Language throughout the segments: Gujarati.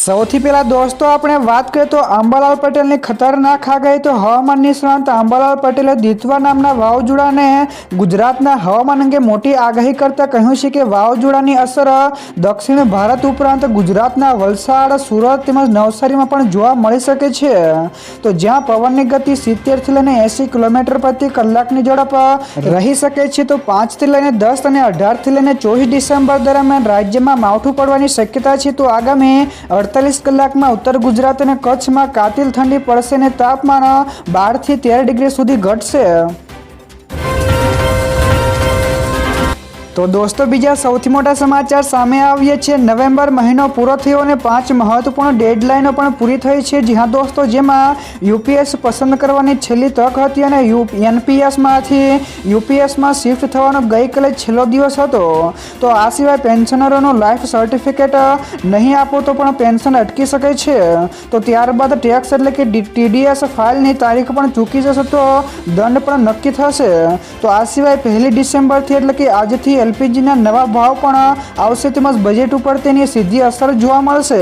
સૌથી પહેલા દોસ્તો, આપણે વાત કરીએ તો અંબાલાલ પટેલની ખતરનાક આગાહી તો હવામાન નિષ્ણાંત અંબાલાલ પટેલે દિતવા નામના વાવાઝોડાને ગુજરાતના હવામાન અંગે મોટી આગાહી કરતા કહ્યું છે કે વાવાઝોડાની અસર દક્ષિણ ભારત ઉપરાંત ગુજરાતના વલસાડ, સુરત તેમજ નવસારીમાં પણ જોવા મળી શકે છે. તો જ્યાં પવનની ગતિ સિત્તેરથી લઈને એંસી કિલોમીટર પ્રતિ કલાકની ઝડપ રહી શકે છે, તો પાંચથી લઈને દસ અને અઢારથી લઈને ચોવીસ ડિસેમ્બર દરમિયાન રાજ્યમાં માવઠું પડવાની શક્યતા છે. તો આગામી અડતાલીસ કલાકમાં ઉત્તર ગુજરાત અને કચ્છમાં કાતિલ ઠંડી પડશે અને તાપમાન બારથી તેર ડિગ્રી સુધી ઘટશે. તો દોસ્તો, બીજા સૌથી મોટા સમાચાર સામે આવીએ છે નવેમ્બર મહિનો પૂરો થયો અને પાંચ મહત્વપૂર્ણ ડેડલાઇનો પણ પૂરી થઈ છે. જી હા, દોસ્તો, જેમાં યુપીએસ પસંદ કરવાની છેલ્લી તક હતી અને યુ, એનપીએસમાંથી યુપીએસમાં શિફ્ટ થવાનો ગઈકાલે છેલ્લો દિવસ હતો. તો આ સિવાય પેન્શનરોનું લાઈફ સર્ટિફિકેટ નહીં આપો તો પણ પેન્શન અટકી શકે છે. તો ત્યારબાદ ટેક્સ એટલે કે ટીડીએસ ફાઇલની તારીખ પણ ચૂકી જશે તો દંડ પણ નક્કી થશે. તો આ સિવાય પહેલી ડિસેમ્બરથી એટલે કે આજથી એલપીજીના નવા ભાવ પણ આવશે તેમજ બજેટ ઉપર તેની સીધી અસર જોવા મળશે.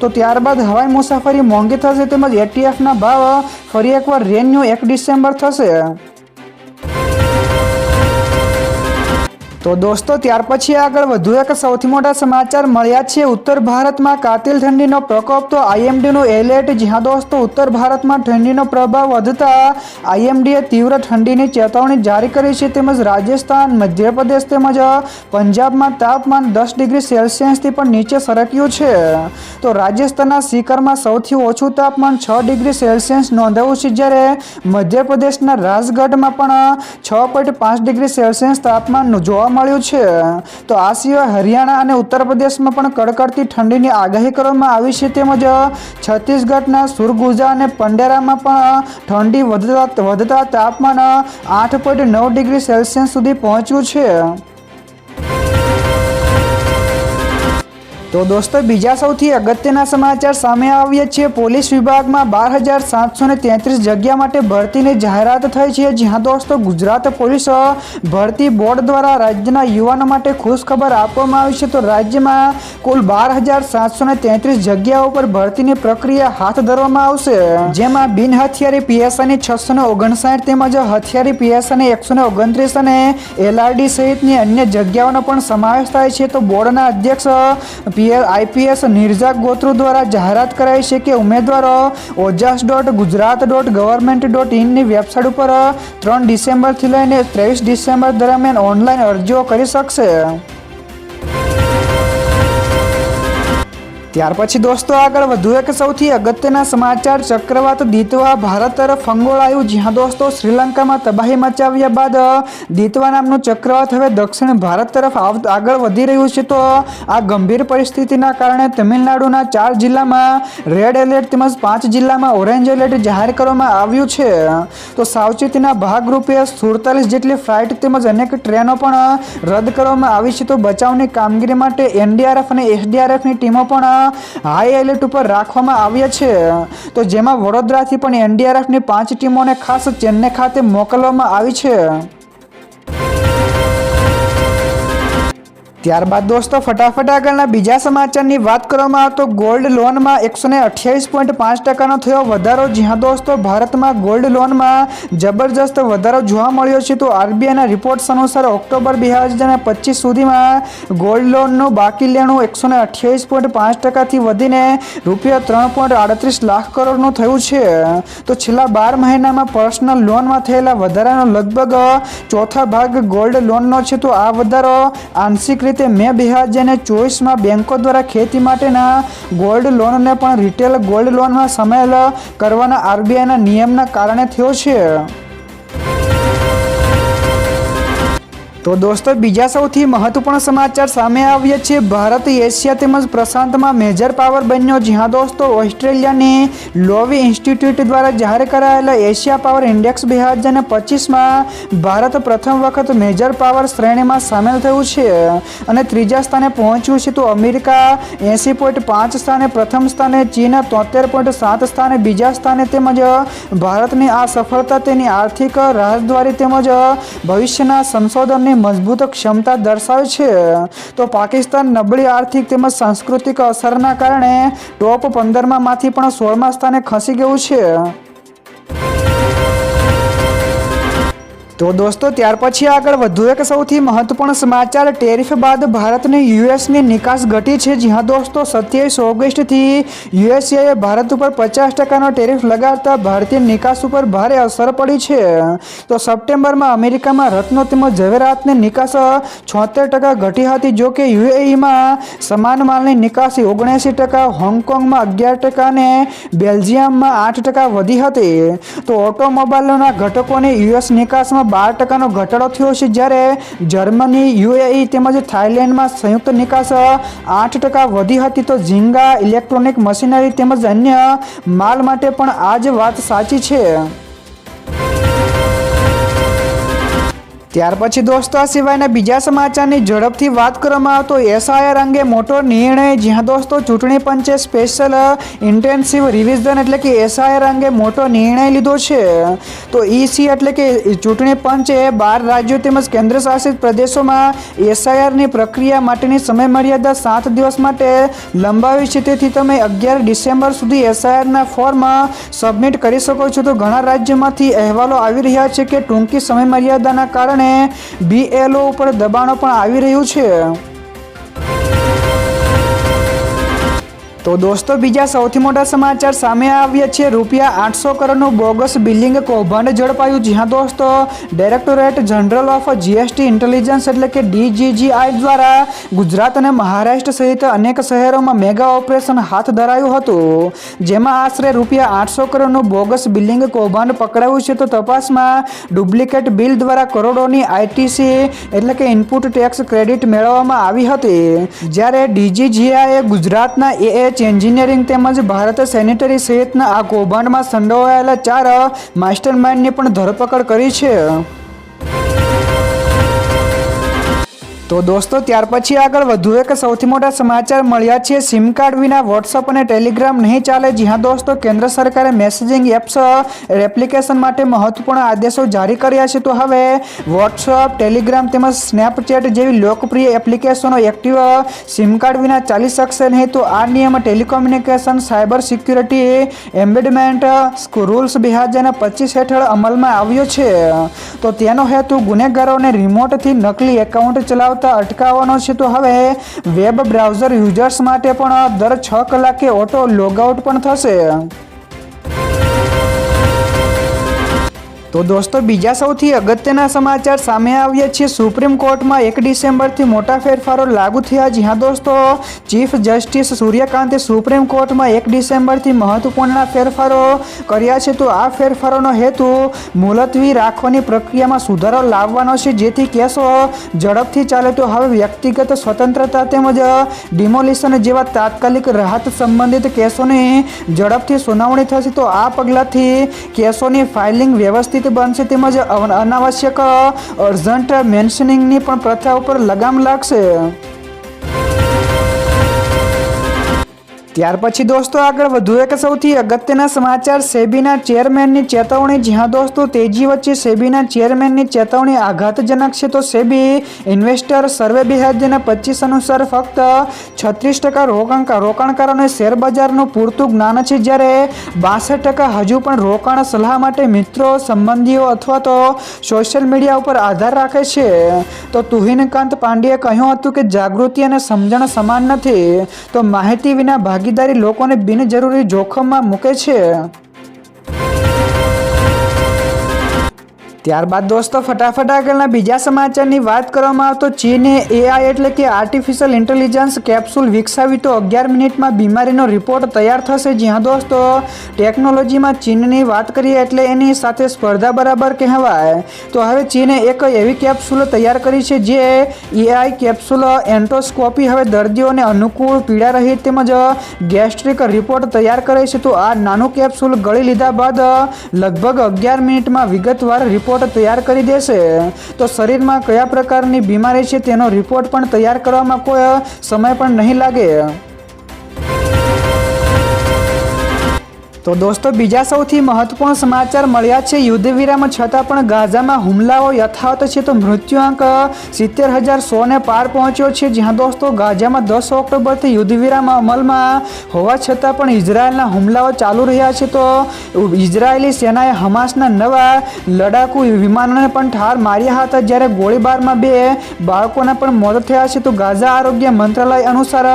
તો ત્યારબાદ હવાઈ મુસાફરી મોંઘી થશે તેમજ એટીએફના ભાવ ફરી એકવાર રેન્યુ એક ડિસેમ્બર થશે. તો દોસ્તો, ત્યાર પછી આગળ વધુ એક સૌથી મોટા સમાચાર મળ્યા છે. ઉત્તર ભારતમાં કાતિલ ઠંડીનો પ્રકોપ. તો આઈએમડીનું એલર્ટ જ્યાં દોસ્તો, ઉત્તર ભારતમાં ઠંડીનો પ્રભાવ વધતા આઈએમડીએ તીવ્ર ઠંડીની ચેતવણી જારી કરી છે. તેમજ રાજસ્થાન, મધ્યપ્રદેશ તેમજ પંજાબમાં તાપમાન દસ ડિગ્રી સેલ્સિયસથી પણ નીચે સરક્યું છે. તો રાજસ્થાનના સીકરમાં સૌથી ઓછું તાપમાન છ ડિગ્રી સેલ્સિયસ નોંધાયું છે. જ્યારે મધ્યપ્રદેશના રાજગઢમાં પણ છ પોઈન્ટ પાંચ ડિગ્રી સેલ્સિયસ તાપમાન જોવા મળ્યું છે. તો આ સિવાય હરિયાણા અને ઉત્તર પ્રદેશમાં પણ કડકડતી ઠંડીની આગાહી કરવામાં આવી છે. તેમજ છત્તીસગઢના સુરગુજા અને પંડેરામાં પણ ઠંડી વધતા વધતા તાપમાન આઠ પોઈન્ટ નવ ડિગ્રી સેલ્સિયસ સુધી પહોંચ્યું છે. તો દોસ્તો, બીજા સૌથી અગત્યના સમાચાર સામે આવીએ છીએ પોલીસ વિભાગમાં બાર હજાર સાતસો ને તેત્રીસ જગ્યા માટે ભરતીની જાહેરાત થઈ છે. જ્યાં દોસ્તો, ગુજરાત પોલીસ ભરતી બોર્ડ દ્વારા રાજ્યના યુવાનો માટે ખુશ ખબર આપવામાં આવી છે. તો રાજ્યમાં કુલ બાર હજાર સાતસો ને તેત્રીસ જગ્યાઓ પર ભરતીની પ્રક્રિયા હાથ ધરવામાં આવશે. જેમાં બિન હથિયારી પીએસઆઈની છસો ને ઓગણસાઠ તેમજ હથિયારી પીએસઆઈની એકસો ને ઓગણત્રીસ અને એલઆરડી સહિતની અન્ય જગ્યાઓનો પણ સમાવેશ થાય છે. તો બોર્ડના અધ્યક્ષ પીએલ આઈપીએસ નિર્જા ગોત્રુ દ્વારા જાહેરાત કરાઈ છે કે ઉમેદવારો Ojas dot Gujarat dot government dot ઇનની website ઉપર ત્રણ ડિસેમ્બરથી લઈને ત્રેવીસ ડિસેમ્બર દરમિયાન ઓનલાઈન અરજીઓ કરી શકશે. ત્યાર પછી દોસ્તો આગળ વધુ એક સૌથી અગત્યના સમાચાર, ચક્રવાત દીતવા ભારત તરફ ફંગોળાયું, જ્યાં દોસ્તો શ્રીલંકામાં તબાહી મચાવ્યા બાદ દીતવા નામનું ચક્રવાત હવે દક્ષિણ ભારત તરફ આગળ વધી રહ્યું છે. તો આ ગંભીર પરિસ્થિતિના કારણે તમિલનાડુના ચાર જિલ્લામાં રેડ એલર્ટ તેમજ પાંચ જિલ્લામાં ઓરેન્જ એલર્ટ જાહેર કરવામાં આવ્યું છે. તો સાવચેતીના ભાગરૂપે સુડતાલીસ જેટલી ફ્લાઇટ તેમજ અનેક ટ્રેનો પણ રદ કરવામાં આવી છે. તો બચાવની કામગીરી માટે એનડીઆરએફ અને એસડીઆરએફની ટીમો પણ હાઈ એલર્ટ ઉપર રાખવામાં આવ્યા છે. તો જેમાં વડોદરાથી પણ એનડીઆરએફની પાંચ ટીમોને ખાસ ચેન્નઈ ખાતે મોકલવામાં આવી છે. ત્યારબાદ દોસ્તો, ફટાફટ આગળના બીજા સમાચારની વાત કરવામાં આવે તો ગોલ્ડ લોનમાં એકસો ને અઠ્યાવીસ પોઈન્ટ પાંચ ટકાનો થયો વધારો. જ્યાં દોસ્તો, ભારતમાં ગોલ્ડ લોનમાં જબરજસ્ત વધારો જોવા મળ્યો છે તો આરબીઆઈના રિપોર્ટ્સ અનુસાર ઓક્ટોબર બે હજાર પચીસ સુધીમાં ગોલ્ડ લોનનું બાકી લેણું એકસો ને અઠ્યાવીસ પોઈન્ટ પાંચ ટકાથી વધીને રૂપિયા ત્રણ પોઈન્ટ આડત્રીસ લાખ કરોડનું થયું છે. તો છેલ્લા બાર મહિનામાં પર્સનલ લોનમાં થયેલા વધારાનો લગભગ ચોથા ભાગ ગોલ્ડ લોનનો છે તો આ વધારો આંશિક રીતે મે બે હજાર ચોવીસમાં બેંકો દ્વારા ખેતી માટેના ગોલ્ડ લોનને પણ રિટેલ ગોલ્ડ લોનમાં સામેલ કરવાના આરબીઆઈના નિયમના કારણે થયો છે. તો દોસ્તો, બીજા સૌથી મહત્વપૂર્ણ સમાચાર સામે આવ્યા છે. ભારત એશિયા તેમજ પ્રશાંતમાં મેજર પાવર બન્યો. જ્યાં દોસ્તો, ઓસ્ટ્રેલિયાની લોવી ઇન્સ્ટિટ્યૂટ દ્વારા જાહેર કરાયેલા એશિયા પાવર ઇન્ડેક્સ બે હજાર પચીસમાં ભારત પ્રથમ વખત મેજર પાવર શ્રેણીમાં સામેલ થયું છે અને ત્રીજા સ્થાને પહોંચ્યું છે. તો અમેરિકા એંસી પોઈન્ટ પાંચ સ્થાને પ્રથમ સ્થાને, ચીન તોતેર પોઈન્ટ સાત સ્થાને બીજા સ્થાને તેમજ ભારતની આ સફળતા તેની આર્થિક રાજદ્વારી તેમજ ભવિષ્યના સંશોધનની મજબૂત ક્ષમતા દર્શાવે છે. તો પાકિસ્તાન નબળી આર્થિક તેમજ સાંસ્કૃતિક અસરના કારણે ટોપ પંદરમાં પણ સોળમા સ્થાને ખસી ગયું છે. તો દોસ્તો, ત્યાર પછી આગળ વધુ એક સૌથી મહત્વપૂર્ણ સમાચાર. ટેરિફ બાદ ભારતની યુએસની નિકાસ ઘટી છે. જ્યાં દોસ્તો, સત્યાવીસ ઓગસ્ટથી યુએસએ ભારત ઉપર પચાસ ટકાનો ટેરિફ લગાડતા ભારતીય નિકાસ ઉપર ભારે અસર પડી છે. તો સપ્ટેમ્બરમાં અમેરિકામાં રત્નો તેમજ ઝવેરાતની નિકાસ છોતેર ટકા ઘટી હતી. જો કે યુએઈમાં સમાન માલની નિકાસી ઓગણએંસી ટકા, હોંગકોંગમાં અગિયાર ટકા અને બેલ્જિયમમાં આઠ ટકા વધી હતી. તો ઓટોમોબાઈલના ઘટકોની યુએસ નિકાસમાં બાર ટકાનો ઘટાડો થયો છે જ્યારે જર્મની યુએઈ તેમજ થાઇલેન્ડમાં સંયુક્ત નિકાસ આઠ ટકા વધી હતી તો ઝીંગા ઇલેક્ટ્રોનિક મશીનરી તેમજ અન્ય માલ માટે પણ આ જ વાત સાચી છે. ત્યાર પછી દોસ્તો, આ સિવાયના બીજા સમાચારની ઝડપથી વાત કરવામાં આવતો એસઆઈઆર અંગે મોટો નિર્ણય. જ્યાં દોસ્તો, ચૂંટણી પંચે સ્પેશિયલ ઇન્ટેન્સિવ રિવિઝન એટલે કે એસઆઈઆર અંગે મોટો નિર્ણય લીધો છે. તો ઈસી એટલે કે ચૂંટણી પંચે બાર રાજ્યો તેમજ કેન્દ્ર શાસિત પ્રદેશોમાં એસઆઈઆરની પ્રક્રિયા માટેની સમયમર્યાદા સાત દિવસ માટે લંબાવી છે. તેથી તમે અગિયાર ડિસેમ્બર સુધી એસઆઈઆરના ફોર્મ સબમિટ કરી શકો છો. તો ઘણા રાજ્યોમાંથી અહેવાલો આવી રહ્યા છે કે ટૂંકી સમયમર્યાદાના કારણે બીએલઓ ઉપર દબાણો પણ આવી રહ્યું છે. તો દોસ્તો, બીજા સૌથી મોટા સમાચાર સામે આવ્યા છે. રૂપિયા આઠસો કરોડનું બોગસ બિલિંગ કૌભાંડ ઝડપાયું. જ્યાં દોસ્તો, directorate general of GST intelligence એટલે કે ડીજીજીઆઈ દ્વારા ગુજરાત અને મહારાષ્ટ્ર સહિત અનેક શહેરોમાં મેગા ઓપરેશન હાથ ધરાયું હતું. જેમાં આશરે રૂપિયા આઠસો કરોડનું બોગસ બિલિંગ કૌભાંડ પકડાયું છે. તો તપાસમાં ડુપ્લિકેટ બિલ દ્વારા કરોડોની આઈટીસી એટલે કે ઇનપુટ ટેક્સ ક્રેડિટ મેળવવામાં આવી હતી. જ્યારે ડીજીજીઆઈએ ગુજરાતના એએચ એન્જિનિયરિંગ તેમજ ભારત સેનિટરી સહિતના આ કૌભાંડમાં સંડોવાયેલા ચાર માસ્ટર પણ ધરપકડ કરી છે. તો દોસ્તો, ત્યાર પછી આગળ વધુ એક સૌથી મોટા સમાચાર મળ્યા છે. સિમ કાર્ડ વિના વોટ્સઅપ અને ટેલિગ્રામ નહીં ચાલે. જ્યાં દોસ્તો, કેન્દ્ર સરકારે મેસેજિંગ એપ્સ એપ્લિકેશન માટે મહત્વપૂર્ણ આદેશો જારી કર્યા છે. તો હવે વોટ્સઅપ ટેલિગ્રામ તેમજ સ્નેપચેટ જેવી લોકપ્રિય એપ્લિકેશનો એક્ટિવ સિમ કાર્ડ વિના ચાલી શકશે નહીં. તો આ નિયમ telecommunication cyber security embedment rules બે હજાર પચીસ હેઠળ અમલમાં આવ્યો છે. તો તેનો હેતુ ગુનેગારોને રિમોટથી નકલી એકાઉન્ટ ચલાવતા અટકાવવાનો છે. તો હવે વેબ બ્રાઉઝર યુઝર્સ માટે પણ દર છ કલાકે ઓટો લોગઆઉટ પણ થશે. તો દોસ્તો, બીજા સૌથી અગત્યના સમાચાર સામે આવ્યા છે. સુપ્રીમ કોર્ટમાં એક ડિસેમ્બરથી મોટા ફેરફારો લાગુ થયા જ્યાં દોસ્તો, ચીફ જસ્ટિસ સૂર્યકાંતે સુપ્રીમ કોર્ટમાં એક ડિસેમ્બરથી મહત્વપૂર્ણ ફેરફારો કર્યા છે. તો આ ફેરફારોનો હેતુ મુલતવી રાખવાની પ્રક્રિયામાં સુધારો લાવવાનો છે. જેથી કેસો ઝડપથી ચાલે. તો હવે વ્યક્તિગત સ્વતંત્રતા તેમજ ડિમોલિશન જેવા તાત્કાલિક રાહત સંબંધિત કેસોની ઝડપથી સુનાવણી થશે. તો આ પગલાંથી કેસોની ફાઇલિંગ વ્યવસ્થિત બનશે તેમજ અનાવશ્યક અર્જન્ટ મેન્શનિંગની પણ પ્રથા ઉપર લગામ લાગશે. ત્યાર પછી દોસ્તો આગળ વધુ એક સૌથી અગત્યના સમાચાર સેબીના ચેરમેનની ચેતવણી. જ્યાં દોસ્તો તેજી વચ્ચે સેબીના ચેરમેનની ચેતવણી આઘાતજનક છે, તો સેબી ઇન્વેસ્ટર સર્વે બે પચીસ અનુસાર ફક્ત છત્રીસ ટકા રોકાણ રોકાણકારોને શેર બજારનું પૂરતું જ્ઞાન છે. જ્યારે બાસઠ ટકા હજુ પણ રોકાણ સલાહ માટે મિત્રો, સંબંધીઓ અથવા તો સોશિયલ મીડિયા ઉપર આધાર રાખે છે. તો તુહિનકાંત પાંડેએ કહ્યું હતું કે જાગૃતિ અને સમજણ સમાન નથી. તો માહિતી વિના ભાગીદારી લોકોને બિનજરૂરી જોખમમાં મૂકે છે. ત્યારબાદ દોસ્તો, ફટાફટ આગળના બીજા સમાચારની વાત કરવામાં આવતો ચીને એઆઈ એટલે કે આર્ટિફિશિયલ ઇન્ટેલિજન્સ કેપ્સ્યુલ વિકસાવી તો અગિયાર મિનિટમાં બીમારીનો રિપોર્ટ તૈયાર થશે. જ્યાં દોસ્તો ટેકનોલોજીમાં ચીનની વાત કરીએ એટલે એની સાથે સ્પર્ધા બરાબર કહેવાય. તો હવે ચીને એક એવી કેપ્સ્યુલ તૈયાર કરી છે જે એઆઈ કેપ્સ્યુલ એન્ટોસ્કોપી હવે દર્દીઓને અનુકૂળ પીડા રહિત તેમજ ગેસ્ટ્રિક રિપોર્ટ તૈયાર કરે છે. તો આ નાનું કેપ્સ્યુલ ગળી લીધા બાદ લગભગ અગિયાર મિનિટમાં વિગતવાર રિપોર્ટ તૈયાર કરી દેશે, તો શરીરમાં કયા પ્રકારની બીમારી છે તેનો રિપોર્ટ પણ તૈયાર કરવામાં કોઈ સમય પણ નહીં લાગે. તો દોસ્તો, બીજા સૌથી મહત્વપૂર્ણ સમાચાર મળ્યા છે. યુદ્ધ વિરામ છતાં પણ ગાઝામાં હુમલાઓ યથાવત છે તો મૃત્યુઆંક સિત્તેર હજાર સોને પાર પહોંચ્યો છે. જ્યાં દોસ્તો, ગાઝામાં દસ ઓક્ટોબરથી યુદ્ધ વિરામ અમલમાં હોવા છતાં પણ ઇઝરાયલના હુમલાઓ ચાલુ રહ્યા છે. તો ઇઝરાયેલી સેનાએ હમાસના નવા લડાકુ વિમાનોને પણ ઠાર માર્યા હતા. જ્યારે ગોળીબારમાં બે બાળકોના પણ મોત થયા છે. તો ગાઝા આરોગ્ય મંત્રાલય અનુસાર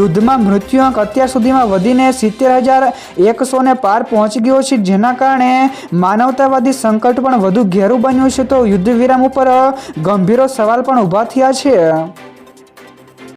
યુદ્ધમાં મૃત્યુઆંક અત્યાર સુધીમાં વધીને સિત્તેર હજાર એકસો ને પાર પહોંચી ગયો છે, જેના કારણે માનવતાવાદી સંકટ પણ વધુ ઘેરું બન્યું છે. તો યુદ્ધ વિરામ ઉપર ગંભીરો સવાલ પણ ઊભા થયા છે.